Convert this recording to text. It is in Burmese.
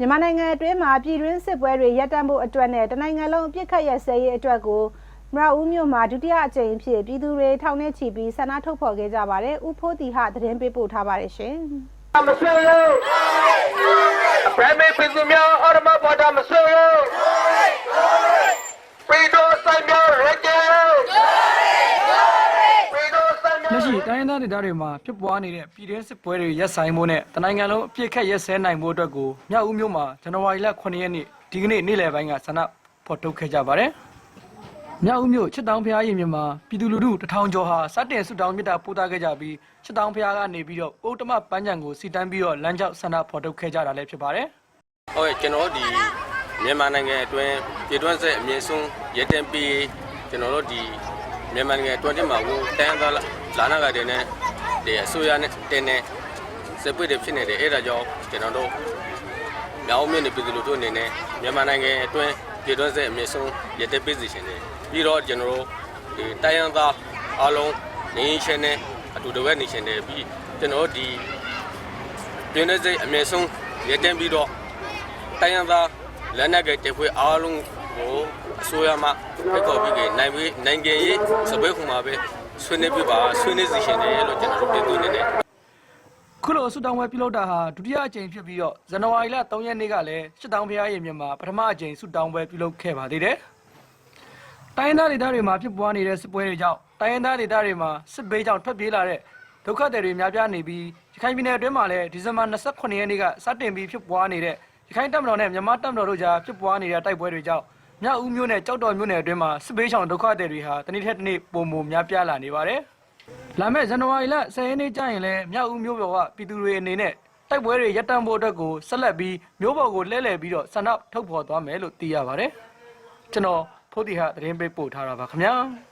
မြန်မာနိုင်ငံအတွင်းမှာပြည်တွင်းစစ်ပွဲတွေရပ်တန့်ဖို့အတွက်နဲ့တနိုင်ငံလုံးအပြစ်ခတ်ရစဲရေးအတွက်ကိုမရဦးမြို့မှာဒုတိယအကြိမ်အဖြစ်ပြည်သူတွေထောင်နဲ့ချီပြီးဆန္ဒထုတ်ဖော်ခဲ့ကြပါတယ်။ဥဖိုးတီဟသတင်းပေးပို့ထားပါတယ်ရှင်။မဆွေလို့ပရမေပြည်သူများအော်ရမဘော်ဒါမဆွေလို့ပြည်တော်ဆိုင်များရကြလို့ပြည်တော်ဆိုင်များ လက်ရှိတိုင်းရင်းသားဒေသတွေမှာဖြစ်ပွားနေတဲ့ပြည်တွင်းစစ်ပွဲတွေရပ်ဆိုင်ဖို့နဲ့တနိုင်ငံလုံးအပြစ်ခတ်ရပ်စဲနိုင်ဖို့အတွက်ကိုမြောက်ဦးမြို့မှာဇန်နဝါရီလ9ရက်နေ့ဒီကနေ့နေ့လယ်ပိုင်းကဆန္ဒဖော်ထုတ်ခဲ့ကြပါတယ်။မြောက်ဦးမြို့ချစ်တောင်းဖျားရင်မြန်မာပြည်သူလူထုတထောင်ကျော်ဟာစတင်ဆုတောင်းမြတ်တာပို့တာခဲ့ကြပြီးချစ်တောင်းဖျားကနေပြီးတော့ဥတ္တမပန်းချံကိုစီတန်းပြီးတော့လမ်းကြောက်ဆန္ဒဖော်ထုတ်ခဲ့ကြတာလည်းဖြစ်ပါတယ်။ဟုတ်ကဲ့ကျွန်တော်တို့ဒီမြန်မာနိုင်ငံအတွင်းပြည်တွင်းစစ်အမြင့်ဆုံးရည်တင်ပြီးကျွန်တော်တို့ဒီ မြန်မာနိုင်ငံအတွင်းထဲမှာကိုတန်းသားလာနာကတဲ့နဲ့ဒီအစိုးရနဲ့တင်းနဲ့စစ်ပွဲတွေဖြစ်နေတယ်အဲ့ဒါကြောင့်ကျွန်တော်တို့မြောက်မြို့နယ်ပြည်သူလူထုအနေနဲ့မြန်မာနိုင်ငံအတွင်းပြည်တွင်းစစ်အမြင့်ဆုံးရည်တင်ပြီးစီရှင်တယ်ပြီးတော့ကျွန်တော်တို့ဒီတိုင်းရင်းသားအားလုံးနေရှင်နဲ့အတူတကွနေရှင်တယ်ပြီးကျွန်တော်တို့ဒီပြည်တွင်းစစ်အမြင့်ဆုံးရည်တင်ပြီးတော့တိုင်းရင်းသားလက်နက်ကတပွဲအားလုံးကို အစိုးရမှဖိတ်ခေါ်ပြီးကနိုင်ပြီးနိုင်ငံရေးစပွဲခုမှာပဲဆွေးနွေးပြပါဆွေးနွေးစီရှင်တယ်လို့ကျွန်တော်တို့ပြည်သူနေနဲ့ခုလိုဆုတောင်းပွဲပြုလုပ်တာဟာဒုတိယအကြိမ်ဖြစ်ပြီးတော့ဇန်နဝါရီလ3ရက်နေ့ကလည်းရှစ်တောင်းဖျားရင်မြန်မာပထမအကြိမ်ဆုတောင်းပွဲပြုလုပ်ခဲ့ပါသေးတယ်။တိုင်းရင်းသားဒေသတွေမှာဖြစ်ပွားနေတဲ့စစ်ပွဲတွေကြောင့်တိုင်းရင်းသားဒေသတွေမှာစစ်ဘေးကြောင့်ထွက်ပြေးလာတဲ့ဒုက္ခသည်တွေများပြားနေပြီးရခိုင်ပြည်နယ်အတွင်းမှာလည်းဒီဇင်ဘာ28ရက်နေ့ကစတင်ပြီးဖြစ်ပွားနေတဲ့ရခိုင်တပ်မတော်နဲ့မြန်မာတပ်မတော်တို့ကြားဖြစ်ပွားနေတဲ့တိုက်ပွဲတွေကြောင့် မြောက်ဦးမြို့နယ်ကြောက်တော်မြို့နယ်အတွင်းမှာစစ်ဘေးရှောင်ဒုက္ခသည်တွေဟာတနေ့ထက်တနေ့ပုံမှန်များပြားလာနေပါတယ်။လာမယ့်ဇန်နဝါရီလ10ရက်နေ့ကျရင်လည်းမြောက်ဦးမြို့ပေါ်ကပြည်သူတွေအနေနဲ့တိုက်ပွဲတွေရပ်တန့်ဖို့အတွက်ကိုဆက်လက်ပြီးမြို့ပေါ်ကိုလှည့်လည်ပြီးတော့ဆန္ဒထုတ်ဖော်သွားမယ်လို့သိရပါတယ်။ကျွန်တော်ဖိုးတီဟာသတင်းပေးပို့ထားတာပါခင်ဗျာ။